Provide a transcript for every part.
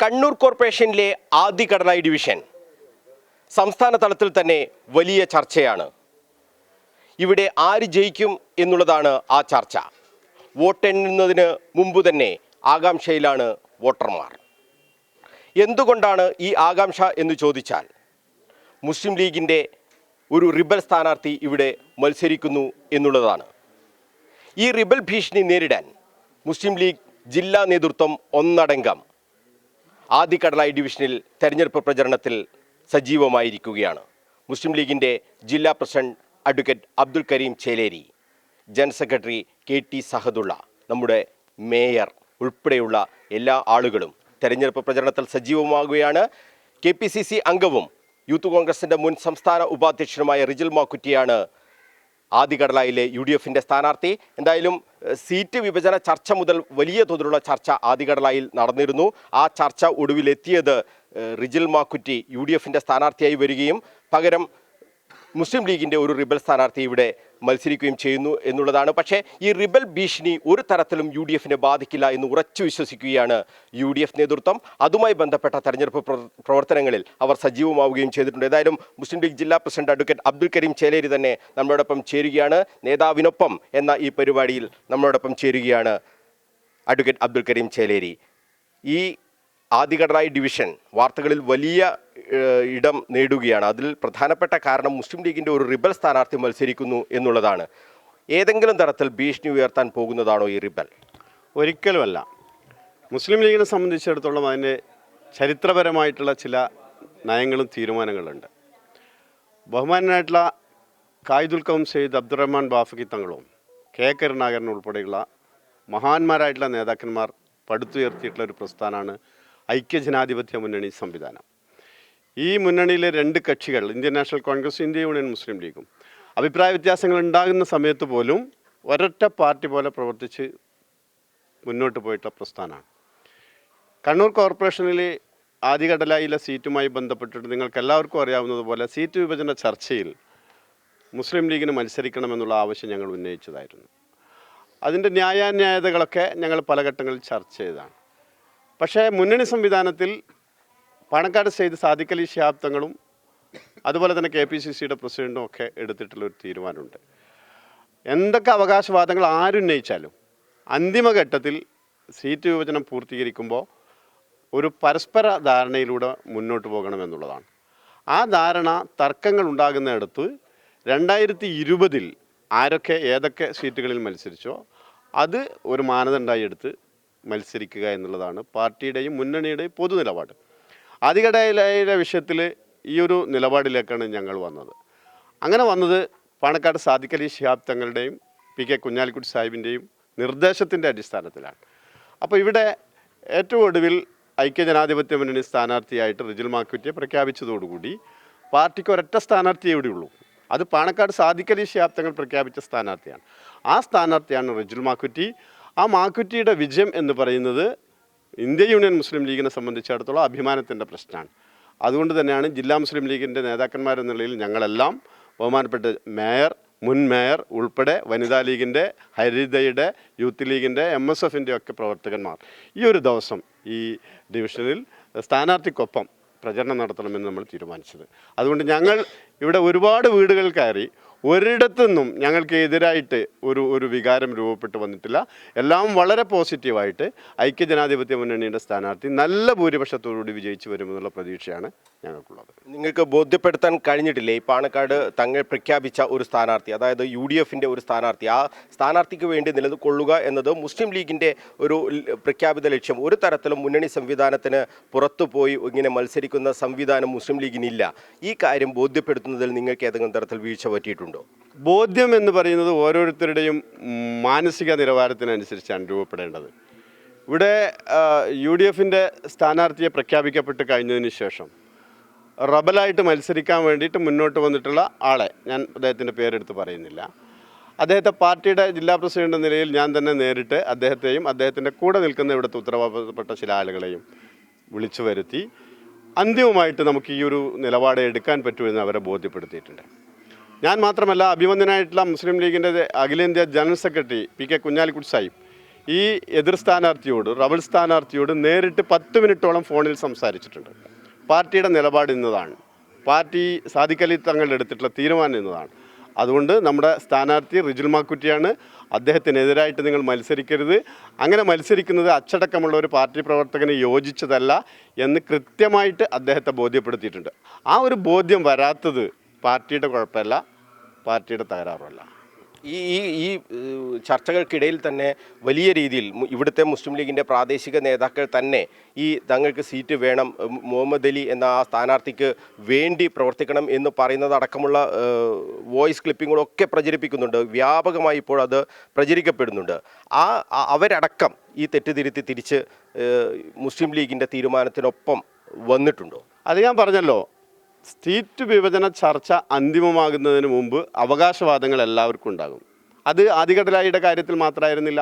കണ്ണൂർ കോർപ്പറേഷനിലെ ആദ്യ കടലായി ഡിവിഷൻ. സംസ്ഥാന തലത്തിൽ തന്നെ വലിയ ചർച്ചയാണ്. ഇവിടെ ആര് ജയിക്കും എന്നുള്ളതാണ് ആ ചർച്ച. വോട്ടെണ്ണുന്നതിന് മുമ്പ് തന്നെ ആകാംക്ഷയിലാണ് വോട്ടർമാർ. എന്തുകൊണ്ടാണ് ഈ ആകാംക്ഷ എന്ന് ചോദിച്ചാൽ മുസ്ലിം ലീഗിന്റെ ഒരു റിബൽ സ്ഥാനാർത്ഥി ഇവിടെ മത്സരിക്കുന്നു എന്നുള്ളതാണ്. ഈ റിബൽ ഭീഷണി നേരിടാൻ മുസ്ലിം ലീഗ് ജില്ലാ നേതൃത്വം ഒന്നടങ്കം ആദ്യ കടലായി ഡിവിഷനിൽ തെരഞ്ഞെടുപ്പ് പ്രചരണത്തിൽ സജീവമായിരിക്കുകയാണ്. മുസ്ലിം ലീഗിന്റെ ജില്ലാ president advocate Abdul Karim Cheleri general secretary K T Sahadulla നമ്മുടെ മേയർ ഉൾപ്പെടെയുള്ള എല്ലാ ആളുകളും തെരഞ്ഞെടുപ്പ് പ്രചരണത്തിൽ സജീവമാകുകയാണ് കെ പി സി സി അംഗവും യൂത്ത് കോൺഗ്രസിന്റെ മുൻ സംസ്ഥാന ഉപാധ്യക്ഷനുമായ റിജിൽ മാക്കുറ്റിയാണ് ആദികടലായിലെ യു ഡി എഫിന്റെ സ്ഥാനാർത്ഥി. എന്തായാലും സീറ്റ് വിഭജന ചർച്ച മുതൽ വലിയ തോതിലുള്ള ചർച്ച ആദികടലായിൽ നടന്നിരുന്നു. ആ ചർച്ച ഒടുവിലെത്തിയത് റിജിൽ മാക്കുറ്റി യു ഡി എഫിന്റെ സ്ഥാനാർത്ഥിയായി വരികയും പകരം മുസ്ലിം ലീഗിന്റെ ഒരു റിബൽ സ്ഥാനാർത്ഥി ഇവിടെ മത്സരിക്കുകയും ചെയ്യുന്നു എന്നുള്ളതാണ്. പക്ഷേ ഈ റിബൽ ഭീഷണി ഒരു തരത്തിലും യു ഡി എഫിനെ ബാധിക്കില്ല എന്ന് ഉറച്ചു വിശ്വസിക്കുകയാണ് യു ഡി എഫ് നേതൃത്വം. അതുമായി ബന്ധപ്പെട്ട തെരഞ്ഞെടുപ്പ് പ്രവർത്തനങ്ങളിൽ അവർ സജീവമാവുകയും ചെയ്തിട്ടുണ്ട്. ഏതായാലും മുസ്ലിം ലീഗ് ജില്ലാ പ്രസിഡന്റ് അഡ്വക്കേറ്റ് അബ്ദുൽ കരീം ചേലേരി തന്നെ നമ്മളോടൊപ്പം ചേരുകയാണ്. നേതാവിനൊപ്പം എന്ന ഈ പരിപാടിയിൽ നമ്മളോടൊപ്പം ചേരുകയാണ് അഡ്വക്കേറ്റ് അബ്ദുൽ കരീം ചേലേരി. ഈ ആദികടറായി ഡിവിഷൻ വാർത്തകളിൽ വലിയ ഇടം നേടുകയാണ്. അതിൽ പ്രധാനപ്പെട്ട കാരണം മുസ്ലിം ലീഗിന്റെ ഒരു റിബൽ സ്ഥാനാർത്ഥി മത്സരിക്കുന്നു എന്നുള്ളതാണ്. ഏതെങ്കിലും തരത്തിൽ ഭീഷണി ഉയർത്താൻ പോകുന്നതാണോ ഈ റിബൽ? ഒരിക്കലുമല്ല. മുസ്ലിം ലീഗിനെ സംബന്ധിച്ചിടത്തോളം അതിന്റെ ചരിത്രപരമായിട്ടുള്ള ചില നയങ്ങളും തീരുമാനങ്ങളുണ്ട്. ബഹുമാനായിട്ടുള്ള കായിദുൽ കൗം സെയ്ദ് അബ്ദുറഹ്മാൻ ബാഫക്കി തങ്ങളും കെ കരുണാകരൻ ഉൾപ്പെടെയുള്ള മഹാന്മാരായിട്ടുള്ള നേതാക്കന്മാർ പടുത്തുയർത്തിയിട്ടുള്ള ഒരു പ്രസ്ഥാനമാണ് ഐക്യജനാധിപത്യ മുന്നണി സംവിധാനം. ഈ മുന്നണിയിലെ രണ്ട് കക്ഷികൾ Indian national Congress India Union Muslim ലീഗും അഭിപ്രായ വ്യത്യാസങ്ങൾ ഉണ്ടാകുന്ന സമയത്ത് പോലും ഒരൊറ്റ പാർട്ടി പോലെ പ്രവർത്തിച്ച് മുന്നോട്ട് പോയിട്ട പ്രസ്ഥാനമാണ്. കണ്ണൂർ കോർപ്പറേഷനിലെ ആദ്യഘടലായിലെ സീറ്റുമായി ബന്ധപ്പെട്ടിട്ട് നിങ്ങൾക്ക് എല്ലാവർക്കും അറിയാവുന്നതുപോലെ സീറ്റ് വിഭജന ചർച്ചയിൽ മുസ്ലിം ലീഗിന് മത്സരിക്കണമെന്നുള്ള ആവശ്യം ഞങ്ങൾ ഉന്നയിച്ചതായിരുന്നു. അതിന്റെ ന്യായാന്യായതകളൊക്കെ ഞങ്ങൾ പല ഘട്ടങ്ങളിൽ ചർച്ച ചെയ്തതാണ്. പക്ഷേ മുന്നണി സംവിധാനത്തിൽ പാണക്കാട് സെയ്ത് സാധിക്കലി ശാബ്ദങ്ങളും അതുപോലെ തന്നെ കെ പി സി സിയുടെ പ്രസിഡന്റും ഒക്കെ എടുത്തിട്ടുള്ള ഒരു തീരുമാനമുണ്ട്. എന്തൊക്കെ അവകാശവാദങ്ങൾ ആരുന്നയിച്ചാലും അന്തിമഘട്ടത്തിൽ സീറ്റ് വിഭജനം പൂർത്തീകരിക്കുമ്പോൾ ഒരു പരസ്പര ധാരണയിലൂടെ മുന്നോട്ട് പോകണമെന്നുള്ളതാണ് ആ ധാരണ തർക്കങ്ങൾ ഉണ്ടാകുന്നിടത്ത് രണ്ടായിരത്തി ഇരുപതിൽ ആരൊക്കെ ഏതൊക്കെ സീറ്റുകളിൽ മത്സരിച്ചോ അത് ഒരു മാനദണ്ഡമായി എടുത്ത് മത്സരിക്കുക എന്നുള്ളതാണ് പാർട്ടിയുടെയും മുന്നണിയുടെയും പൊതു നിലപാട്. ആദ്യഘടയിലെ വിഷയത്തിൽ ഈ ഒരു നിലപാടിലേക്കാണ് ഞങ്ങൾ വന്നത്. അങ്ങനെ വന്നത് പാണക്കാട് സാദിഖലി ശിഹാബ് തങ്ങളുടെയും പി കെ കുഞ്ഞാലിക്കുട്ടി സാഹിബിന്റെയും നിർദ്ദേശത്തിന്റെ അടിസ്ഥാനത്തിലാണ്. അപ്പോൾ ഇവിടെ ഏറ്റവും ഒടുവിൽ ഐക്യജനാധിപത്യ മുന്നണി സ്ഥാനാർത്ഥിയായിട്ട് റിജിൽ മാക്കുറ്റിയെ പ്രഖ്യാപിച്ചതോടുകൂടി പാർട്ടിക്ക് ഒരൊറ്റ സ്ഥാനാർത്ഥിയേ ഇവിടെയുള്ളൂ അത് പാണക്കാട് സാദിഖലി ശിഹാബ് തങ്ങൾ പ്രഖ്യാപിച്ച സ്ഥാനാർത്ഥിയാണ്. ആ സ്ഥാനാർത്ഥിയാണ് റിജിൽ മാക്കുറ്റി. ആ മാക്കുറ്റിയുടെ വിജയം എന്ന് പറയുന്നത് ഇന്ത്യ യൂണിയൻ മുസ്ലിം ലീഗിനെ സംബന്ധിച്ചിടത്തോളം അഭിമാനത്തിന്റെ പ്രശ്നമാണ്. അതുകൊണ്ട് തന്നെയാണ് ജില്ലാ മുസ്ലിം ലീഗിന്റെ നേതാക്കന്മാരെന്ന നിലയിൽ ഞങ്ങളെല്ലാം ബഹുമാനപ്പെട്ട മേയർ മുൻ മേയർ ഉൾപ്പെടെ വനിതാ ലീഗിന്റെ ഹരിതയുടെ യൂത്ത് ലീഗിന്റെ എം എസ് എഫിന്റെ ഒക്കെ പ്രവർത്തകന്മാർ ഈ ഒരു ദിവസം ഈ ഡിവിഷനിൽ സ്ഥാനാർത്ഥിക്കൊപ്പം പ്രചരണം നടത്തണമെന്ന് നമ്മൾ തീരുമാനിച്ചത്. അതുകൊണ്ട് ഞങ്ങൾ ഇവിടെ ഒരുപാട് വീടുകൾ കയറി ഒരിടത്തുനിന്നും ഞങ്ങൾക്ക് എതിരായിട്ട് ഒരു ഒരു വികാരം രൂപപ്പെട്ട് വന്നിട്ടില്ല. എല്ലാം വളരെ പോസിറ്റീവായിട്ട് ഐക്യജനാധിപത്യ മുന്നണിയുടെ സ്ഥാനാർത്ഥി നല്ല ഭൂരിപക്ഷത്തോടുകൂടി വിജയിച്ചു വരുമെന്നുള്ള പ്രതീക്ഷയാണ് ഞങ്ങൾക്കുള്ളത്. നിങ്ങൾക്ക് ബോധ്യപ്പെടുത്താൻ കഴിഞ്ഞിട്ടില്ലേ? ഈ പാണക്കാട് തങ്ങൾ പ്രഖ്യാപിച്ച ഒരു സ്ഥാനാർത്ഥി അതായത് യു ഡി എഫിന്റെ ഒരു സ്ഥാനാർത്ഥി. ആ സ്ഥാനാർത്ഥിക്ക് വേണ്ടി നിലകൊള്ളുക എന്നത് മുസ്ലിം ലീഗിന്റെ ഒരു പ്രഖ്യാപിത ലക്ഷ്യം. ഒരു തരത്തിലും മുന്നണി സംവിധാനത്തിന് പുറത്തു പോയി ഇങ്ങനെ മത്സരിക്കുന്ന സംവിധാനം മുസ്ലിം ലീഗിനില്ല. ഈ കാര്യം ബോധ്യപ്പെടുത്തുന്നതിൽ നിങ്ങൾക്ക് ഏതെങ്കിലും തരത്തിൽ വീഴ്ച പറ്റിയിട്ടുണ്ടോ? ബോധ്യം എന്ന് പറയുന്നത് ഓരോരുത്തരുടെയും മാനസിക നിലവാരത്തിനനുസരിച്ചാണ് രൂപപ്പെടേണ്ടത്. ഇവിടെ യു ഡി എഫിന്റെ സ്ഥാനാർത്ഥിയെ പ്രഖ്യാപിക്കപ്പെട്ട് കഴിഞ്ഞതിന് ശേഷം റബലായിട്ട് മത്സരിക്കാൻ വേണ്ടിയിട്ട് മുന്നോട്ട് വന്നിട്ടുള്ള ആളെ ഞാൻ അദ്ദേഹത്തിന്റെ പേരെടുത്ത് പറയുന്നില്ല. അദ്ദേഹത്തെ പാർട്ടിയുടെ ജില്ലാ പ്രസിഡന്റ് നിലയിൽ ഞാൻ തന്നെ നേരിട്ട് അദ്ദേഹത്തെയും അദ്ദേഹത്തിന്റെ കൂടെ നിൽക്കുന്ന ഇവിടുത്തെ ഉത്തരവാദിത്തപ്പെട്ട ചില ആളുകളെയും വിളിച്ചു വരുത്തി അന്തിമമായിട്ട് നമുക്ക് ഈ ഒരു നിലപാട് എടുക്കാൻ പറ്റുമെന്ന് അവരെ ബോധ്യപ്പെടുത്തിയിട്ടുണ്ട്. ഞാൻ മാത്രമല്ല അഭിമന്യനായിട്ടുള്ള മുസ്ലിം ലീഗിന്റെ അഖിലേന്ത്യാ general secretary P K Kunhalikutty Sahib. ഈ എതിർ സ്ഥാനാർത്ഥിയോട് റബൽ സ്ഥാനാർത്ഥിയോട് നേരിട്ട് പത്ത് മിനിറ്റോളം ഫോണിൽ സംസാരിച്ചിട്ടുണ്ട്. പാർട്ടിയുടെ നിലപാട് ഇന്നതാണ്. പാർട്ടി സാധിക്കലി തങ്ങൾ എടുത്തിട്ടുള്ള തീരുമാനം എന്നതാണ് അതുകൊണ്ട് നമ്മുടെ സ്ഥാനാർത്ഥി റിജുൽ മാക്കുറ്റിയാണ്. അദ്ദേഹത്തിനെതിരായിട്ട് നിങ്ങൾ മത്സരിക്കരുത്. അങ്ങനെ മത്സരിക്കുന്നത് അച്ചടക്കമുള്ള ഒരു പാർട്ടി പ്രവർത്തകന് യോജിച്ചതല്ല എന്ന് കൃത്യമായിട്ട് അദ്ദേഹത്തെ ബോധ്യപ്പെടുത്തിയിട്ടുണ്ട്. ആ ഒരു ബോധ്യം വരാത്തത് പാർട്ടിയുടെ കുഴപ്പമല്ല പാർട്ടിയുടെ തകരാറുമല്ല. ഈ ഈ ഈ ചർച്ചകൾക്കിടയിൽ തന്നെ വലിയ രീതിയിൽ ഇവിടുത്തെ മുസ്ലിം ലീഗിന്റെ പ്രാദേശിക നേതാക്കൾ തന്നെ ഈ തങ്ങൾക്ക് സീറ്റ് വേണം മുഹമ്മദ് അലി എന്ന ആ സ്ഥാനാർത്ഥിക്ക് വേണ്ടി പ്രവർത്തിക്കണം എന്ന് പറയുന്നതടക്കമുള്ള വോയിസ് ക്ലിപ്പിങ്ങുകളൊക്കെ പ്രചരിപ്പിക്കുന്നുണ്ട്. വ്യാപകമായി ഇപ്പോൾ അത് പ്രചരിക്കപ്പെടുന്നുണ്ട്. ആ- അവരടക്കം ഈ തെറ്റുതിരുത്തി തിരിച്ച് മുസ്ലിം ലീഗിന്റെ തീരുമാനത്തിനൊപ്പം വന്നിട്ടുണ്ടോ? അത് ഞാൻ പറഞ്ഞല്ലോ. സീറ്റ് വിഭജന ചർച്ച അന്തിമമാകുന്നതിന് മുമ്പ് അവകാശവാദങ്ങൾ എല്ലാവർക്കും ഉണ്ടാകും. അത് ആദികടലായിയുടെ കാര്യത്തിൽ മാത്രമായിരുന്നില്ല.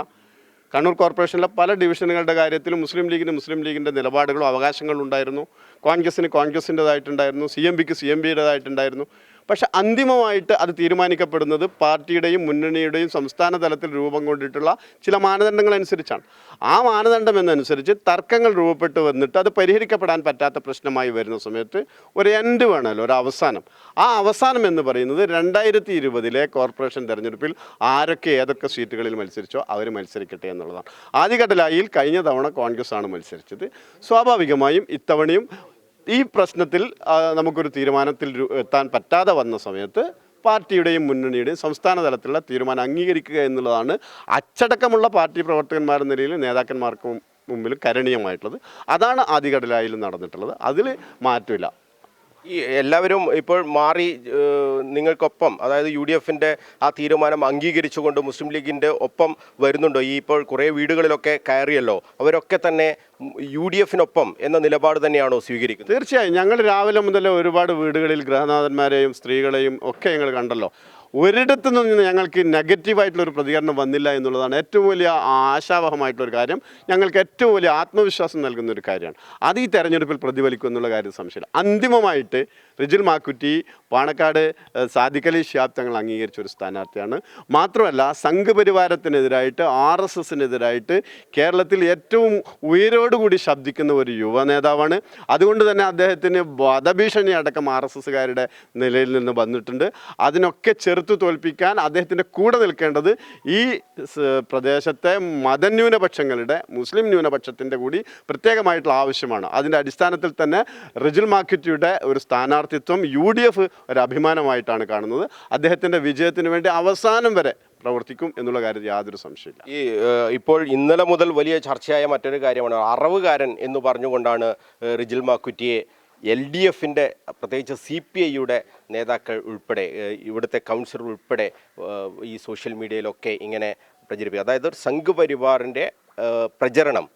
കണ്ണൂർ കോർപ്പറേഷനിലെ പല ഡിവിഷനുകളുടെ കാര്യത്തിലും മുസ്ലിം ലീഗിന് മുസ്ലിം ലീഗിന്റെ നിലപാടുകളും അവകാശങ്ങളും ഉണ്ടായിരുന്നു. കോൺഗ്രസിന് കോൺഗ്രസിന്റെതായിട്ടുണ്ടായിരുന്നു സി എം പിക്ക് സി എം പിയുടേതായിട്ടുണ്ടായിരുന്നു പക്ഷെ അന്തിമമായിട്ട് അത് തീരുമാനിക്കപ്പെടുന്നത് പാർട്ടിയുടെയും മുന്നണിയുടെയും സംസ്ഥാന തലത്തിൽ രൂപം കൊണ്ടിട്ടുള്ള ചില മാനദണ്ഡങ്ങൾ അനുസരിച്ചാണ് ആ മാനദണ്ഡം എന്നനുസരിച്ച് തർക്കങ്ങൾ രൂപപ്പെട്ട് വന്നിട്ട് അത് പരിഹരിക്കപ്പെടാൻ പറ്റാത്ത പ്രശ്നമായി വരുന്ന സമയത്ത് ഒരു എൻഡ് വേണമല്ലോ ഒരു അവസാനം. ആ അവസാനം എന്ന് പറയുന്നത് രണ്ടായിരത്തി ഇരുപതിലെ കോർപ്പറേഷൻ തെരഞ്ഞെടുപ്പിൽ ആരൊക്കെ ഏതൊക്കെ സീറ്റുകളിൽ മത്സരിച്ചോ അവർ മത്സരിക്കട്ടെ എന്നുള്ളതാണ്. ആദ്യഘട്ടലായിൽ കഴിഞ്ഞ തവണ കോൺഗ്രസ് ആണ് മത്സരിച്ചത്. സ്വാഭാവികമായും ഇത്തവണയും ഈ പ്രശ്നത്തിൽ നമുക്കൊരു തീരുമാനത്തിൽ എത്താൻ പറ്റാതെ വന്ന സമയത്ത് പാർട്ടിയുടെയും മുന്നണിയുടെയും സംസ്ഥാന തലത്തിലുള്ള തീരുമാനം അംഗീകരിക്കുക എന്നുള്ളതാണ് അച്ചടക്കമുള്ള പാർട്ടി പ്രവർത്തകന്മാരെന്ന നിലയിൽ നേതാക്കന്മാർക്ക് മുമ്പിൽ കരണീയമായിട്ടുള്ളത്. അതാണ് ആദ്യഘടലായിൽ നടന്നിട്ടുള്ളത്. അതിൽ മാറ്റമില്ല. ഈ എല്ലാവരും ഇപ്പോൾ മാറി നിങ്ങൾക്കൊപ്പം അതായത് യു ഡി എഫിന്റെ ആ തീരുമാനം അംഗീകരിച്ചുകൊണ്ട് മുസ്ലിം ലീഗിന്റെ ഒപ്പം വരുന്നുണ്ടോ? ഈ ഇപ്പോൾ കുറേ വീടുകളിലൊക്കെ കയറിയല്ലോ. അവരൊക്കെ തന്നെ യു ഡി എഫിനൊപ്പം എന്ന നിലപാട് തന്നെയാണോ സ്വീകരിക്കുന്നത്? തീർച്ചയായും. ഞങ്ങൾ രാവിലെ മുതൽ ഒരുപാട് വീടുകളിൽ ഗൃഹനാഥന്മാരെയും സ്ത്രീകളെയും ഒക്കെ ഞങ്ങൾ കണ്ടല്ലോ. ഒരിടത്തു നിന്ന് ഞങ്ങൾക്ക് നെഗറ്റീവായിട്ടുള്ള ഒരു പ്രതികരണം വന്നില്ല എന്നുള്ളതാണ് ഏറ്റവും വലിയ ആശാവഹമായിട്ടുള്ള ഒരു കാര്യം. ഞങ്ങൾക്ക് ഏറ്റവും വലിയ ആത്മവിശ്വാസം നൽകുന്ന ഒരു കാര്യമാണ്. അത് ഈ തെരഞ്ഞെടുപ്പിൽ പ്രതിഫലിക്കും എന്നുള്ള കാര്യം സംശയമില്ല. അന്തിമമായിട്ട് റിജിൽ മാക്കുറ്റി പാണക്കാട് സാദിഖലി സാദിഖ് ഷിയാബ് തങ്ങൾ അംഗീകരിച്ച ഒരു സ്ഥാനാർത്ഥിയാണ്. മാത്രമല്ല സംഘപരിവാരത്തിനെതിരായിട്ട് ആർ എസ് എസിനെതിരായിട്ട് കേരളത്തിൽ ഏറ്റവും ഉയരോടുകൂടി ശബ്ദിക്കുന്ന ഒരു യുവ നേതാവാണ്. അതുകൊണ്ട് തന്നെ അദ്ദേഹത്തിന് വധഭീഷണി അടക്കം ആർ എസ് എസ്സുകാരുടെ നിലയിൽ നിന്ന് വന്നിട്ടുണ്ട്. അതിനൊക്കെ ചെറുത്തു തോൽപ്പിക്കാൻ അദ്ദേഹത്തിന്റെ കൂടെ നിൽക്കേണ്ടത് ഈ പ്രദേശത്തെ മതന്യൂനപക്ഷങ്ങളുടെ മുസ്ലിം ന്യൂനപക്ഷത്തിന്റെ കൂടി പ്രത്യേകമായിട്ടുള്ള ആവശ്യമാണ്. അതിന്റെ അടിസ്ഥാനത്തിൽ തന്നെ റിജിൽ മാക്കിറ്റിയുടെ ഒരു സ്ഥാനാർത്ഥിത്വം യു ഡി എഫ് ഒരു അഭിമാനമായിട്ടാണ് കാണുന്നത്. അദ്ദേഹത്തിന്റെ വിജയത്തിന് വേണ്ടി അവസാനം വരെ പ്രവർത്തിക്കും എന്നുള്ള കാര്യത്തിൽ യാതൊരു സംശയമില്ല. ഈ ഇപ്പോൾ ഇന്നലെ മുതൽ വലിയ ചർച്ചയായ മറ്റൊരു കാര്യമാണ് അറവുകാരൻ എന്ന് പറഞ്ഞുകൊണ്ടാണ് റിജിൽ മാക്കുറ്റിയെ എൽ ഡി എഫിന്റെ പ്രത്യേകിച്ച് സി പി ഐയുടെ നേതാക്കൾ ഉൾപ്പെടെ ഇവിടുത്തെ കൗൺസിലർ ഉൾപ്പെടെ ഈ സോഷ്യൽ മീഡിയയിലൊക്കെ ഇങ്ങനെ പ്രചരിപ്പിക്കുക അതായത് ഒരു സംഘപരിവാറിന്റെ ഏഹ്, പ്രചരണം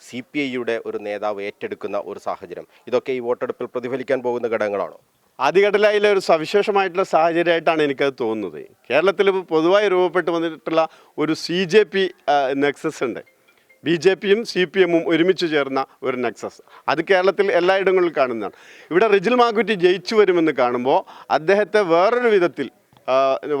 സി പി ഐയുടെ ഒരു നേതാവ് ഏറ്റെടുക്കുന്ന ഒരു സാഹചര്യം. ഇതൊക്കെ ഈ വോട്ടെടുപ്പിൽ പ്രതിഫലിക്കാൻ പോകുന്ന ഘടകങ്ങളാണോ? ആദ്യഘട്ടലായിലെ ഒരു സവിശേഷമായിട്ടുള്ള സാഹചര്യമായിട്ടാണ് എനിക്കത് തോന്നുന്നത്. കേരളത്തിൽ പൊതുവായി രൂപപ്പെട്ട് വന്നിട്ടുള്ള ഒരു സി ജെ പി നെക്സസ് ഉണ്ട്. ബി ജെ പിയും സി പി എമ്മും ഒരുമിച്ച് ചേർന്ന ഒരു നെക്സസ്. അത് കേരളത്തിൽ എല്ലായിടങ്ങളിലും കാണുന്നതാണ്. ഇവിടെ റിജിൽ മാക്കുറ്റി ജയിച്ചു വരുമെന്ന് കാണുമ്പോൾ അദ്ദേഹത്തെ വേറൊരു വിധത്തിൽ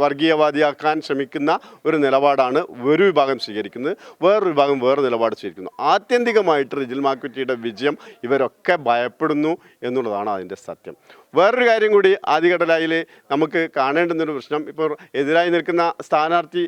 വർഗീയവാദിയാക്കാൻ ശ്രമിക്കുന്ന ഒരു നിലപാടാണ് ഒരു വിഭാഗം സ്വീകരിക്കുന്നത്. വേറൊരു വിഭാഗം വേറെ നിലപാട് സ്വീകരിക്കുന്നു. ആത്യന്തികമായിട്ട് റിജിൽ മാക്കുറ്റിയുടെ വിജയം ഇവരൊക്കെ ഭയപ്പെടുന്നു എന്നുള്ളതാണ് അതിന്റെ സത്യം. വേറൊരു കാര്യം കൂടി ആദ്യഘട്ടലായിൽ നമുക്ക് കാണേണ്ടുന്നൊരു പ്രശ്നം. ഇപ്പോൾ എതിരായി നിൽക്കുന്ന സ്ഥാനാർത്ഥി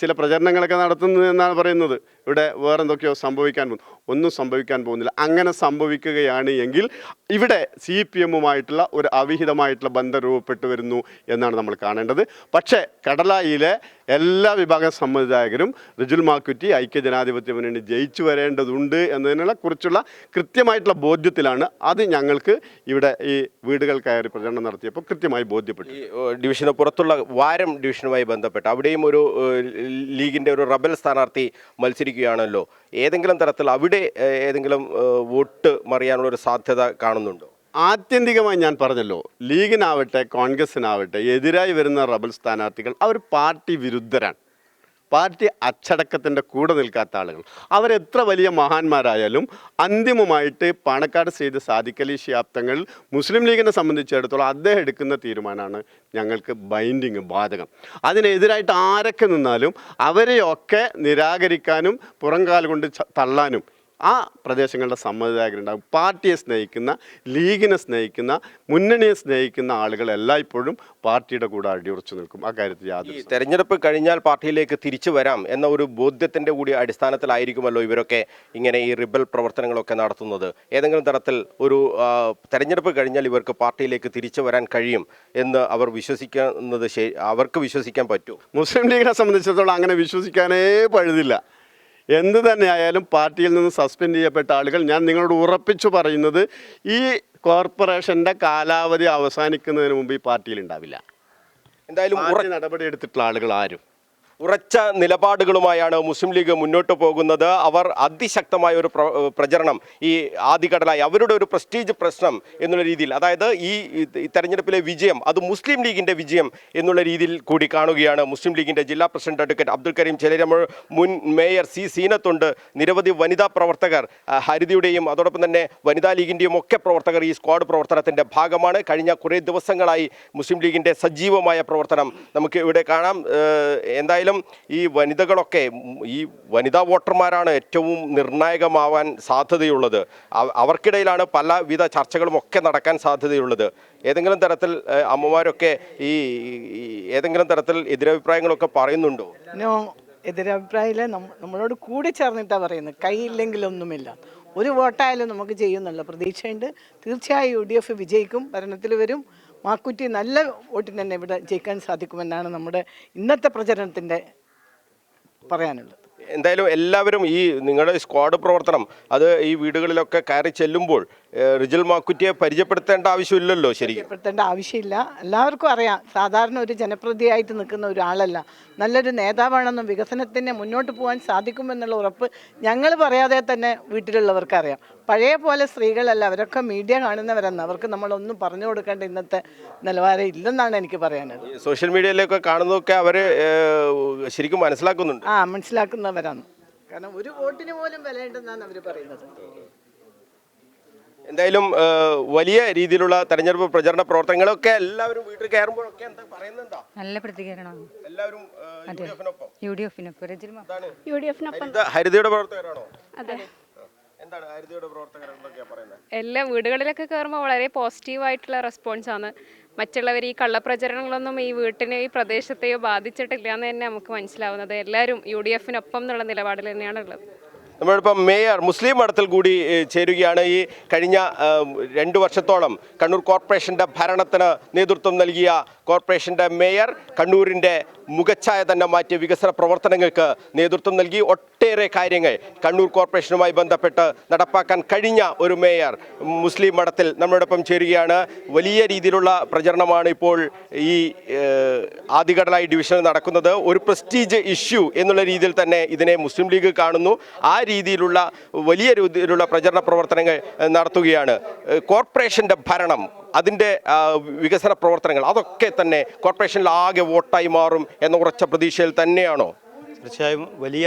ചില പ്രചരണങ്ങളൊക്കെ നടത്തുന്നു എന്നാണ് പറയുന്നത്. ഇവിടെ വേറെ എന്തൊക്കെയോ സംഭവിക്കാൻ പോകുന്നു. ഒന്നും സംഭവിക്കാൻ പോകുന്നില്ല. അങ്ങനെ സംഭവിക്കുകയാണ് എങ്കിൽ ഇവിടെ സി പി എമ്മുമായിട്ടുള്ള ഒരു അവിഹിതമായിട്ടുള്ള ബന്ധം രൂപപ്പെട്ടു വരുന്നു എന്നാണ് നമ്മൾ കാണേണ്ടത്. പക്ഷേ കടലായിലെ എല്ലാ വിഭാഗം സമ്മതിദായകരും റിജുൽ മാക്കുറ്റി ഐക്യജനാധിപത്യ മുന്നണി ജയിച്ചു വരേണ്ടതുണ്ട് എന്നതിനുള്ള കുറിച്ചുള്ള കൃത്യമായിട്ടുള്ള ബോധ്യത്തിലാണ് അത് ഞങ്ങൾക്ക് ഇവിടെ ഈ വീടുകൾ കയറി പ്രചരണം നടത്തിയപ്പോൾ കൃത്യമായി ബോധ്യപ്പെട്ടു ഈ ഡിവിഷന് പുറത്തുള്ള വാരം ഡിവിഷനുമായി ബന്ധപ്പെട്ട് അവിടെയും ഒരു ലീഗിന്റെ ഒരു റബൽ സ്ഥാനാർത്ഥി മത്സരിക്കുകയാണല്ലോ. ഏതെങ്കിലും തരത്തിൽ അവിടെ ഏതെങ്കിലും വോട്ട് മറിയാനുള്ള ഒരു സാധ്യത കാണുന്നുണ്ടോ? ആത്യന്തികമായി ഞാൻ പറഞ്ഞല്ലോ ലീഗിനാവട്ടെ കോൺഗ്രസിനാവട്ടെ എതിരായി വരുന്ന റബൽ സ്ഥാനാർത്ഥികൾ അവർ പാർട്ടി വിരുദ്ധരാണ്. പാർട്ടി അച്ചടക്കത്തിന്റെ കൂടെ നിൽക്കാത്ത ആളുകൾ. അവരെത്ര വലിയ മഹാന്മാരായാലും അന്തിമമായിട്ട് പാണക്കാട് ചെയ്ത സാദിഖലി ശിയാബ്ദങ്ങൾ മുസ്ലിം ലീഗിനെ സംബന്ധിച്ചിടത്തോളം അദ്ദേഹം എടുക്കുന്ന തീരുമാനമാണ് ഞങ്ങൾക്ക് ബൈൻഡിങ് ബാധകം. അതിനെതിരായിട്ട് ആരൊക്കെ നിന്നാലും അവരെയൊക്കെ നിരാകരിക്കാനും പുറംകാൽ കൊണ്ട് തള്ളാനും ആ പ്രദേശങ്ങളുടെ സമ്മതിദായകരുണ്ടാകും പാർട്ടിയെ സ്നേഹിക്കുന്ന ലീഗിനെ സ്നേഹിക്കുന്ന മുന്നണിയെ സ്നേഹിക്കുന്ന ആളുകൾ എല്ലായ്പ്പോഴും പാർട്ടിയുടെ കൂടെ അടിയുറച്ചു നിൽക്കും. ആ കാര്യത്തിൽ യാതൊരു തെരഞ്ഞെടുപ്പ് കഴിഞ്ഞാൽ പാർട്ടിയിലേക്ക് തിരിച്ചു വരാം എന്ന ഒരു ബോധ്യത്തിന്റെ കൂടി അടിസ്ഥാനത്തിലായിരിക്കുമല്ലോ ഇവരൊക്കെ ഇങ്ങനെ ഈ റിബൽ പ്രവർത്തനങ്ങളൊക്കെ നടത്തുന്നത്. ഏതെങ്കിലും തരത്തിൽ ഒരു തെരഞ്ഞെടുപ്പ് കഴിഞ്ഞാൽ ഇവർക്ക് പാർട്ടിയിലേക്ക് തിരിച്ചു വരാൻ കഴിയും എന്ന് അവർ വിശ്വസിക്കുന്നത് ശരി അവർക്ക് വിശ്വസിക്കാൻ പറ്റൂ. മുസ്ലിം ലീഗിനെ സംബന്ധിച്ചിടത്തോളം അങ്ങനെ വിശ്വസിക്കാനേ പഴുതില്ല. എന്ത് തന്നെയായാലും പാർട്ടിയിൽ നിന്ന് സസ്പെൻഡ് ചെയ്യപ്പെട്ട ആളുകൾ ഞാൻ നിങ്ങളോട് ഉറപ്പിച്ചു പറയുന്നത് ഈ കോർപ്പറേഷന്റെ കാലാവധി അവസാനിക്കുന്നതിന് മുമ്പ് ഈ പാർട്ടിയിൽ ഉണ്ടാവില്ല. എന്തായാലും നടപടി എടുത്തിട്ടുള്ള ആളുകൾ ആരും. ഉറച്ച നിലപാടുകളുമായാണ് മുസ്ലിം ലീഗ് മുന്നോട്ട് പോകുന്നത്. അവർ അതിശക്തമായ ഒരു പ്ര- പ്രചരണം ഈ ആദികടലായി അവരുടെ ഒരു പ്രസ്റ്റീജ് പ്രശ്നം എന്നുള്ള രീതിയിൽ അതായത് ഈ തെരഞ്ഞെടുപ്പിലെ വിജയം അത് മുസ്ലിം ലീഗിന്റെ വിജയം എന്നുള്ള രീതിയിൽ കൂടി കാണുകയാണ് മുസ്ലിം ലീഗിന്റെ ജില്ലാ പ്രസിഡന്റ് അഡ്വക്കേറ്റ് അബ്ദുൽ കരീം ചെലരമ മുൻ മേയർ സി സീനത്തുണ്ട്. നിരവധി വനിതാ പ്രവർത്തകർ ഹരിതയുടെയും അതോടൊപ്പം തന്നെ വനിതാ ലീഗിന്റെയും ഒക്കെ പ്രവർത്തകർ ഈ സ്ക്വാഡ് പ്രവർത്തനത്തിന്റെ ഭാഗമാണ്. കഴിഞ്ഞ കുറേ ദിവസങ്ങളായി മുസ്ലിം ലീഗിന്റെ സജീവമായ പ്രവർത്തനം നമുക്ക് ഇവിടെ കാണാം. ഏഹ് എന്തായാലും ഈ വനിതകളൊക്കെ ഈ വനിതാ വോട്ടർമാരാണ് ഏറ്റവും നിർണായകമാവാൻ സാധ്യതയുള്ളത്. അവർക്കിടയിലാണ് പലവിധ ചർച്ചകളും ഒക്കെ നടക്കാൻ സാധ്യതയുള്ളത്. ഏതെങ്കിലും തരത്തിൽ അമ്മമാരൊക്കെ ഈ ഏതെങ്കിലും തരത്തിൽ എതിരഭിപ്രായങ്ങളൊക്കെ പറയുന്നുണ്ടോ? എതിരഭിപ്രായമില്ല. നമ്മളോട് കൂടി ചേർന്നിട്ടാണ് പറയുന്നത്. കൈയില്ലെങ്കിലൊന്നുമില്ല ഒരു വോട്ടായാലും നമുക്ക് ചെയ്യുന്നുള്ള പ്രതീക്ഷയുണ്ട്. തീർച്ചയായും യു ഡി എഫ് വിജയിക്കും ഭരണത്തിൽ വരും. മാക്കുറ്റി നല്ല വോട്ടിന് തന്നെ ഇവിടെ ജയിക്കാൻ സാധിക്കുമെന്നാണ് നമ്മുടെ ഇന്നത്തെ പ്രചരണത്തിന്റെ പറയാനുള്ളത്. എന്തായാലും എല്ലാവരും ഈ നിങ്ങളുടെ സ്ക്വാഡ് പ്രവർത്തനം അത് ഈ വീടുകളിലൊക്കെ കയറി ചെല്ലുമ്പോൾ റിജൽ മാക്കുറ്റിയെ പരിചയപ്പെടുത്തേണ്ട ആവശ്യമില്ലല്ലോ ശരിക്കും? പരിചയപ്പെടുത്തേണ്ട ആവശ്യമില്ല. എല്ലാവർക്കും അറിയാം സാധാരണ ഒരു ജനപ്രതിയായിട്ട് നിൽക്കുന്ന ഒരാളല്ല. നല്ലൊരു നേതാവാണെന്നും വികസനത്തിന് മുന്നോട്ട് പോകാൻ സാധിക്കുമെന്നുള്ള ഉറപ്പ് ഞങ്ങൾ പറയാതെ തന്നെ വീട്ടിലുള്ളവർക്ക് അറിയാം. പഴയ പോലെ സ്ത്രീകളല്ല അവരൊക്കെ മീഡിയ കാണുന്നവരെന്ന് അവർക്ക് നമ്മളൊന്നും പറഞ്ഞു കൊടുക്കേണ്ട ഇന്നത്തെ നിലവാരം ഇല്ലെന്നാണ് എനിക്ക് പറയാനുള്ളത്. സോഷ്യൽ മീഡിയയിലൊക്കെ കാണുന്നതൊക്കെ അവർ ശരിക്കും മനസ്സിലാക്കുന്നുണ്ട്. ആ മനസ്സിലാക്കുന്നവരാണ്. കാരണം ഒരു വോട്ടിന് പോലും വിലയുണ്ടെന്നാണ് അവർ പറയുന്നത്. എന്തായാലും വലിയ രീതിയിലുള്ള തെരഞ്ഞെടുപ്പ് പ്രചരണ പ്രവർത്തനങ്ങളൊക്കെ എല്ലാവരും വീട്ടിൽ കയറുമ്പോഴൊക്കെ എന്താ പറയുന്നുണ്ടോ നല്ല പ്രതികരണം എല്ലാവരും യു ഡി എഫിനൊപ്പം. യു ഡി എഫിനൊപ്പം. ഹരിതയുടെ പ്രവർത്തകരാണോ? അതെ. എല്ലാ വീടുകളിലൊക്കെ കയറുമ്പോൾ വളരെ പോസിറ്റീവായിട്ടുള്ള റെസ്പോൺസ് ആണ്. മറ്റുള്ളവർ ഈ കള്ളപ്രചരണങ്ങളൊന്നും ഈ വീട്ടിനെയോ ഈ പ്രദേശത്തെയോ ബാധിച്ചിട്ടില്ല എന്ന് തന്നെ നമുക്ക് മനസ്സിലാവുന്നത്. എല്ലാവരും യു ഡി എഫിനൊപ്പം എന്നുള്ള നിലപാടിൽ തന്നെയാണ് ഉള്ളത്. നമ്മളിപ്പം മേയർ മുസ്ലിം മഠത്തിൽ കൂടി ചേരുകയാണ്. ഈ കഴിഞ്ഞ രണ്ടു രണ്ട് വർഷത്തോളം കണ്ണൂർ കോർപ്പറേഷന്റെ ഭരണത്തിന് നേതൃത്വം നൽകിയ കോർപ്പറേഷന്റെ മേയർ കണ്ണൂരിന്റെ മുഖച്ഛായ തന്നെ മാറ്റിയ വികസന പ്രവർത്തനങ്ങൾക്ക് നേതൃത്വം നൽകി ഒട്ടേറെ കാര്യങ്ങൾ കണ്ണൂർ കോർപ്പറേഷനുമായി ബന്ധപ്പെട്ട് നടപ്പാക്കാൻ കഴിഞ്ഞ ഒരു മേയർ മുസ്ലിം മഠത്തിൽ നമ്മളോടൊപ്പം ചേരുകയാണ്. വലിയ രീതിയിലുള്ള പ്രചരണമാണ് ഇപ്പോൾ ഈ ആദികടലായി ഡിവിഷനിൽ നടക്കുന്നത്. ഒരു പ്രസ്റ്റീജ് ഇഷ്യൂ എന്നുള്ള രീതിയിൽ തന്നെ ഇതിനെ മുസ്ലിം ലീഗ് കാണുന്നു. ആ രീതിയിലുള്ള വലിയ രീതിയിലുള്ള പ്രചരണ പ്രവർത്തനങ്ങൾ നടത്തുകയാണ്. കോർപ്പറേഷന്റെ ഭരണം അതിന്റെ വികസന പ്രവർത്തനങ്ങൾ. അതൊക്കെ തന്നെ കോർപ്പറേഷനിൽ ആകെ വോട്ടായി മാറും എന്ന ഉറച്ച പ്രതീക്ഷയിൽ തന്നെയാണോ? തീർച്ചയായും വലിയ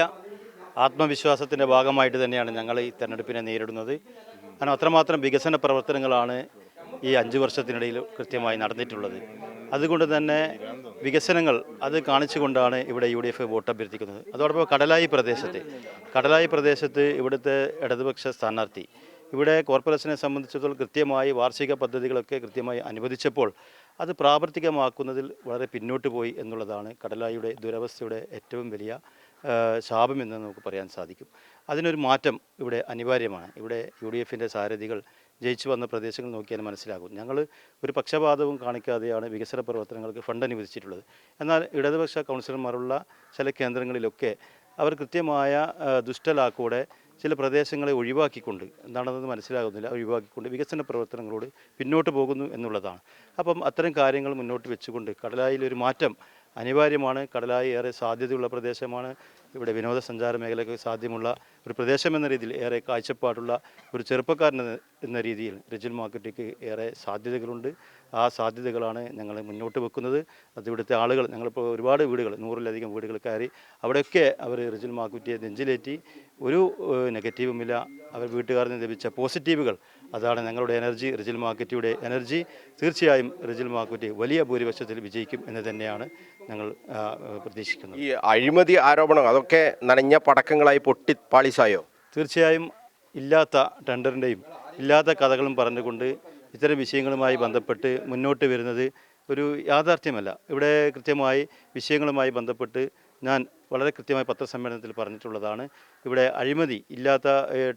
ആത്മവിശ്വാസത്തിന്റെ ഭാഗമായിട്ട് തന്നെയാണ് ഞങ്ങൾ ഈ തെരഞ്ഞെടുപ്പിനെ നേരിടുന്നത്. കാരണം അത്രമാത്രം വികസന പ്രവർത്തനങ്ങളാണ് ഈ അഞ്ച് വർഷത്തിനിടയിൽ കൃത്യമായി നടന്നിട്ടുള്ളത്. അതുകൊണ്ട് തന്നെ വികസനങ്ങൾ അത് കാണിച്ചുകൊണ്ടാണ് ഇവിടെ യു ഡി എഫ് വോട്ട് അഭ്യർത്ഥിക്കുന്നത്. അതോടൊപ്പം കടലായി പ്രദേശത്ത് കടലായി പ്രദേശത്ത് ഇവിടുത്തെ ഇടതുപക്ഷ സ്ഥാനാർത്ഥി ഇവിടെ കോർപ്പറേഷനെ സംബന്ധിച്ചിടത്തോളം കൃത്യമായി വാർഷിക പദ്ധതികളൊക്കെ കൃത്യമായി അനുവദിച്ചപ്പോൾ അത് പ്രാവർത്തികമാക്കുന്നതിൽ വളരെ പിന്നോട്ട് പോയി എന്നുള്ളതാണ് കടലായിയുടെ ദുരവസ്ഥയുടെ ഏറ്റവും വലിയ ശാപമെന്ന് നമുക്ക് പറയാൻ സാധിക്കും. അതിനൊരു മാറ്റം ഇവിടെ അനിവാര്യമാണ്. ഇവിടെ യു ഡി എഫിന്റെ സാരഥികൾ ജയിച്ചു വന്ന പ്രദേശങ്ങൾ നോക്കിയാൽ മനസ്സിലാകും. ഞങ്ങൾ ഒരു പക്ഷപാതവും കാണിക്കാതെയാണ് വികസന പ്രവർത്തനങ്ങൾക്ക് ഫണ്ട് അനുവദിച്ചിട്ടുള്ളത്. എന്നാൽ ഇടതുപക്ഷ കൗൺസിലർമാരുള്ള ചില കേന്ദ്രങ്ങളിലൊക്കെ അവർ കൃത്യമായ ദുഷ്ടലാക്കൂടെ ചില പ്രദേശങ്ങളെ ഒഴിവാക്കിക്കൊണ്ട് എന്താണെന്ന് മനസ്സിലാകുന്നില്ല ഒഴിവാക്കിക്കൊണ്ട് വികസന പ്രവർത്തനങ്ങളോട് പിന്നോട്ട് പോകുന്നു എന്നുള്ളതാണ്. അപ്പം അത്തരം കാര്യങ്ങൾ മുന്നോട്ട് വെച്ചുകൊണ്ട് കടലായിൽ ഒരു മാറ്റം അനിവാര്യമാണ്. കടലായി ഏറെ സാധ്യതയുള്ള പ്രദേശമാണ്. ഇവിടെ വിനോദസഞ്ചാര മേഖലയ്ക്ക് സാധ്യമുള്ള ഒരു പ്രദേശം എന്ന രീതിയിൽ ഏറെ കാഴ്ചപ്പാടുള്ള ഒരു ചെറുപ്പക്കാരൻ എന്ന- രീതിയിൽ റിജിൽ മാർക്കറ്റിക്ക് ഏറെ സാധ്യതകളുണ്ട്. ആ സാധ്യതകളാണ് ഞങ്ങൾ മുന്നോട്ട് വെക്കുന്നത്. അത് ഇവിടുത്തെ ആളുകൾ ഞങ്ങളിപ്പോൾ ഒരുപാട് വീടുകൾ നൂറിലധികം വീടുകൾ കയറി അവിടെയൊക്കെ അവർ റിജിൽ മാർക്കറ്റിയെ നെഞ്ചിലേറ്റി ഒരു നെഗറ്റീവുമില്ല അവർ വീട്ടുകാരിൽ നിന്ന് ലഭിച്ച പോസിറ്റീവുകൾ അതാണ് ഞങ്ങളുടെ എനർജി റിജിൽ മാർക്കറ്റിയുടെ എനർജി തീർച്ചയായും റിജിൽ മാർക്കറ്റി വലിയ ഭൂരിപക്ഷത്തിൽ വിജയിക്കും എന്ന് തന്നെയാണ് ഞങ്ങൾ പ്രതീക്ഷിക്കുന്നത്. ഈ അഴിമതി ആരോപണം അതൊക്കെ നനഞ്ഞ പടക്കങ്ങളായി പൊട്ടി പാളിസായോ? തീർച്ചയായും ഇല്ലാത്ത ടെൻഡറിന്റെയും ഇല്ലാത്ത കഥകളും പറഞ്ഞുകൊണ്ട് ഇത്തരം വിഷയങ്ങളുമായി ബന്ധപ്പെട്ട് മുന്നോട്ട് വരുന്നത് ഒരു യാഥാർത്ഥ്യമല്ല. ഇവിടെ കൃത്യമായി വിഷയങ്ങളുമായി ബന്ധപ്പെട്ട് ഞാൻ വളരെ കൃത്യമായി പത്രസമ്മേളനത്തിൽ പറഞ്ഞിട്ടുള്ളതാണ്. ഇവിടെ അഴിമതി ഇല്ലാത്ത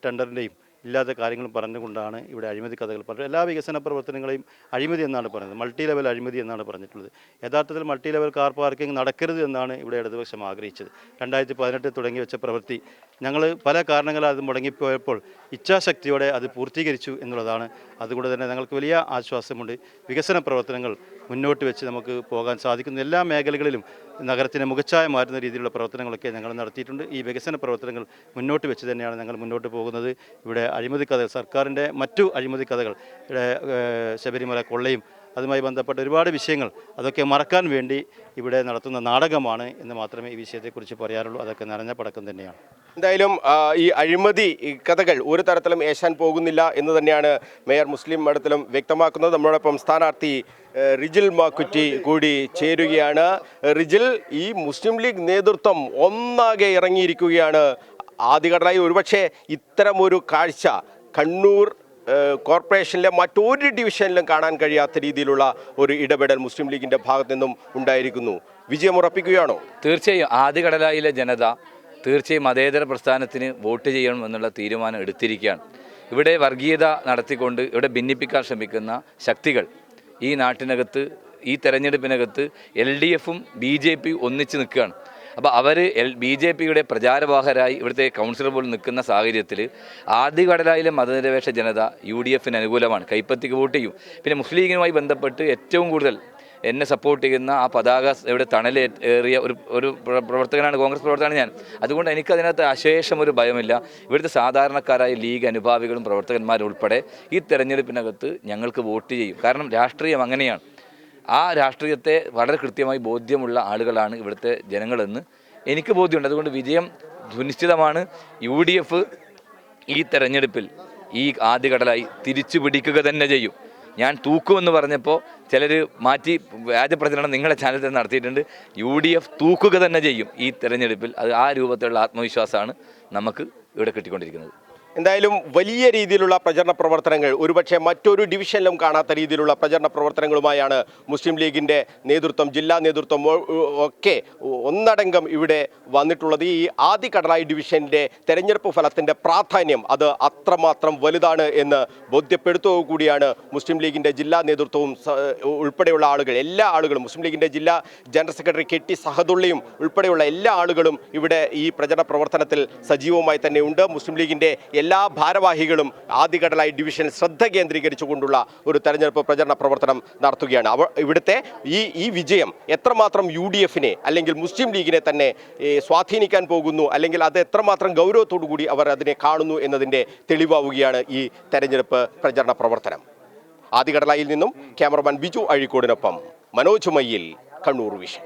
ടെൻഡറിന്റെയും ഇല്ലാത്ത കാര്യങ്ങളും പറഞ്ഞുകൊണ്ടാണ് ഇവിടെ അഴിമതി കഥകൾ പറഞ്ഞത്. എല്ലാ വികസന പ്രവർത്തനങ്ങളെയും അഴിമതി എന്നാണ് പറയുന്നത് മൾട്ടി ലെവൽ അഴിമതി എന്നാണ് പറഞ്ഞിട്ടുള്ളത്. യഥാർത്ഥത്തിൽ മൾട്ടി ലെവൽ കാർ പാർക്കിംഗ് നടക്കരുത് എന്നാണ് ഇവിടെ ഇടതുപക്ഷം ആഗ്രഹിച്ചത്. രണ്ടായിരത്തി പതിനെട്ടിൽ തുടങ്ങി വെച്ച പ്രവൃത്തി ഞങ്ങൾ പല കാരണങ്ങളാൽ അത് മുടങ്ങിപ്പോയപ്പോൾ ഇച്ഛാശക്തിയോടെ അത് പൂർത്തീകരിച്ചു എന്നുള്ളതാണ്. അതുകൊണ്ട് തന്നെ ഞങ്ങൾക്ക് വലിയ ആശ്വാസമുണ്ട്. വികസന പ്രവർത്തനങ്ങൾ മുന്നോട്ട് വെച്ച് നമുക്ക് പോകാൻ സാധിക്കുന്ന. എല്ലാ മേഖലകളിലും നഗരത്തിനെ മുഖച്ഛായ മാറ്റുന്ന രീതിയിലുള്ള പ്രവർത്തനങ്ങളൊക്കെ ഞങ്ങൾ നടത്തിയിട്ടുണ്ട്. ഈ വികസന പ്രവർത്തനങ്ങൾ മുന്നോട്ട് വെച്ച് തന്നെയാണ് ഞങ്ങൾ മുന്നോട്ട് പോകുന്നത്. ഇവിടെ അഴിമതി കഥകൾ സർക്കാരിന്റെ മറ്റു അഴിമതി കഥകൾ ശബരിമല കൊള്ളയും അതുമായി ബന്ധപ്പെട്ട ഒരുപാട് വിഷയങ്ങൾ അതൊക്കെ മറക്കാൻ വേണ്ടി ഇവിടെ നടത്തുന്ന നാടകമാണ് എന്ന് മാത്രമേ ഈ വിഷയത്തെക്കുറിച്ച് പറയാറുള്ളൂ. അതൊക്കെ നിറഞ്ഞ പടക്കം തന്നെയാണ്. എന്തായാലും ഈ അഴിമതി കഥകൾ ഒരു തരത്തിലും ഏശാൻ പോകുന്നില്ല എന്ന് തന്നെയാണ് മേയർ മുസ്ലിം മഠത്തിലും വ്യക്തമാക്കുന്നത്. നമ്മളോടൊപ്പം സ്ഥാനാർത്ഥി റിജിൽ മാക്കുറ്റി കൂടി ചേരുകയാണ്. റിജിൽ ഈ മുസ്ലിം ലീഗ് നേതൃത്വം ഒന്നാകെ ഇറങ്ങിയിരിക്കുകയാണ്. ആദ്യഘട്ടമായി ഒരുപക്ഷെ ഇത്തരമൊരു കാഴ്ച കണ്ണൂർ കോർപ്പറേഷനിലെ മറ്റൊരു ഡിവിഷനിലും കാണാൻ കഴിയാത്ത രീതിയിലുള്ള ഒരു ഇടപെടൽ മുസ്ലിം ലീഗിന്റെ ഭാഗത്തു നിന്നും ഉണ്ടായിരിക്കുന്നു. വിജയം ഉറപ്പിക്കുകയാണോ? തീർച്ചയായും ആദ്യകടലായിലെ ജനത തീർച്ചയായും മതേതര പ്രസ്ഥാനത്തിന് വോട്ട് ചെയ്യണം എന്നുള്ള തീരുമാനം എടുത്തിരിക്കുകയാണ്. ഇവിടെ വർഗീയത നടത്തിക്കൊണ്ട് ഇവിടെ ഭിന്നിപ്പിക്കാൻ ശ്രമിക്കുന്ന ശക്തികൾ ഈ നാട്ടിനകത്ത് ഈ തെരഞ്ഞെടുപ്പിനകത്ത് എൽ ഡി എഫും ബി ജെ പി ഒന്നിച്ച് നിൽക്കുകയാണ്. അപ്പോൾ അവർ എൽ ബി ജെ പിയുടെ പ്രചാരവാഹരായി ഇവിടുത്തെ കൗൺസിലർ പോലും നിൽക്കുന്ന സാഹചര്യത്തിൽ ആദ്യകടലായിലെ മതനിരപേക്ഷ ജനത യു ഡി എഫിന് അനുകൂലമാണ്. കൈപ്പത്തിക്ക് വോട്ട് ചെയ്യും. പിന്നെ മുസ്ലിം ലീഗിനുമായി ബന്ധപ്പെട്ട് ഏറ്റവും കൂടുതൽ എന്നെ സപ്പോർട്ട് ചെയ്യുന്ന ആ പതാക ഇവിടെ തണലേറിയ ഒരു ഒരു പ്രവർത്തകനാണ് കോൺഗ്രസ് പ്രവർത്തകനാണ് ഞാൻ. അതുകൊണ്ട് എനിക്ക് എനിക്കതിനകത്ത് അശേഷം ഒരു ഭയമില്ല. ഇവിടുത്തെ സാധാരണക്കാരായ ലീഗ് അനുഭാവികളും പ്രവർത്തകന്മാരും ഉൾപ്പെടെ ഈ തെരഞ്ഞെടുപ്പിനകത്ത് ഞങ്ങൾക്ക് വോട്ട് ചെയ്യും. കാരണം രാഷ്ട്രീയം അങ്ങനെയാണ്. ആ രാഷ്ട്രീയത്തെ വളരെ കൃത്യമായി ബോധ്യമുള്ള ആളുകളാണ് ഇവിടുത്തെ ജനങ്ങളെന്ന് എനിക്ക് ബോധ്യമുണ്ട്. അതുകൊണ്ട് വിജയം സുനിശ്ചിതമാണ്. യു ഡി എഫ് ഈ തെരഞ്ഞെടുപ്പിൽ ഈ ആദ്യകടലായി തിരിച്ചു പിടിക്കുക തന്നെ ചെയ്യും. ഞാൻ തൂക്കുമെന്ന് പറഞ്ഞപ്പോൾ ചിലർ മാറ്റി വ്യാജ പ്രചരണം ചാനലിൽ തന്നെ നടത്തിയിട്ടുണ്ട്. യു ഡി എഫ് തൂക്കുക തന്നെ ചെയ്യും ഈ തെരഞ്ഞെടുപ്പിൽ. അത് ആ രൂപത്തിലുള്ള ആത്മവിശ്വാസമാണ് നമുക്ക് ഇവിടെ കിട്ടിക്കൊണ്ടിരിക്കുന്നത്. എന്തായാലും വലിയ രീതിയിലുള്ള പ്രചരണ പ്രവർത്തനങ്ങൾ ഒരുപക്ഷെ മറ്റൊരു ഡിവിഷനിലും കാണാത്ത രീതിയിലുള്ള പ്രചരണ പ്രവർത്തനങ്ങളുമായാണ് മുസ്ലിം ലീഗിന്റെ നേതൃത്വം ജില്ലാ നേതൃത്വം ഒക്കെ ഒന്നടങ്കം ഇവിടെ വന്നിട്ടുള്ളത്. ഈ ആദ്യ കടലായി ഡിവിഷന്റെ തെരഞ്ഞെടുപ്പ് ഫലത്തിന്റെ പ്രാധാന്യം അത് അത്രമാത്രം വലുതാണ് എന്ന് ബോധ്യപ്പെടുത്തുക കൂടിയാണ് മുസ്ലിം ലീഗിന്റെ ജില്ലാ നേതൃത്വവും ഉൾപ്പെടെയുള്ള ആളുകൾ എല്ലാ ആളുകളും മുസ്ലിം ലീഗിന്റെ ജില്ലാ ജനറൽ സെക്രട്ടറി കെ ടി സഹദുള്ളിയും ഉൾപ്പെടെയുള്ള എല്ലാ ആളുകളും ഇവിടെ ഈ പ്രചരണ പ്രവർത്തനത്തിൽ സജീവമായി തന്നെയുണ്ട് മുസ്ലിം ലീഗിന്റെ എല്ലാ ഭാരവാഹികളും ആദ്യഘടലായി ഡിവിഷൻ ശ്രദ്ധ കേന്ദ്രീകരിച്ചുകൊണ്ടുള്ള ഒരു തെരഞ്ഞെടുപ്പ് പ്രചരണ പ്രവർത്തനം നടത്തുകയാണ്. അവ ഇവിടുത്തെ ഈ ഈ വിജയം എത്രമാത്രം യു ഡി എഫിനെ അല്ലെങ്കിൽ മുസ്ലിം ലീഗിനെ തന്നെ സ്വാധീനിക്കാൻ പോകുന്നു അല്ലെങ്കിൽ അത് എത്രമാത്രം ഗൗരവത്തോടു കൂടി അവർ അതിനെ കാണുന്നു എന്നതിന്റെ തെളിവാവുകയാണ് ഈ തെരഞ്ഞെടുപ്പ് പ്രചരണ പ്രവർത്തനം. ആദ്യഘടലായിൽ നിന്നും ക്യാമറമാൻ ബിജു അഴീക്കോടിനൊപ്പം മനോജ് മയ്യിൽ കണ്ണൂർ വിഷൻ.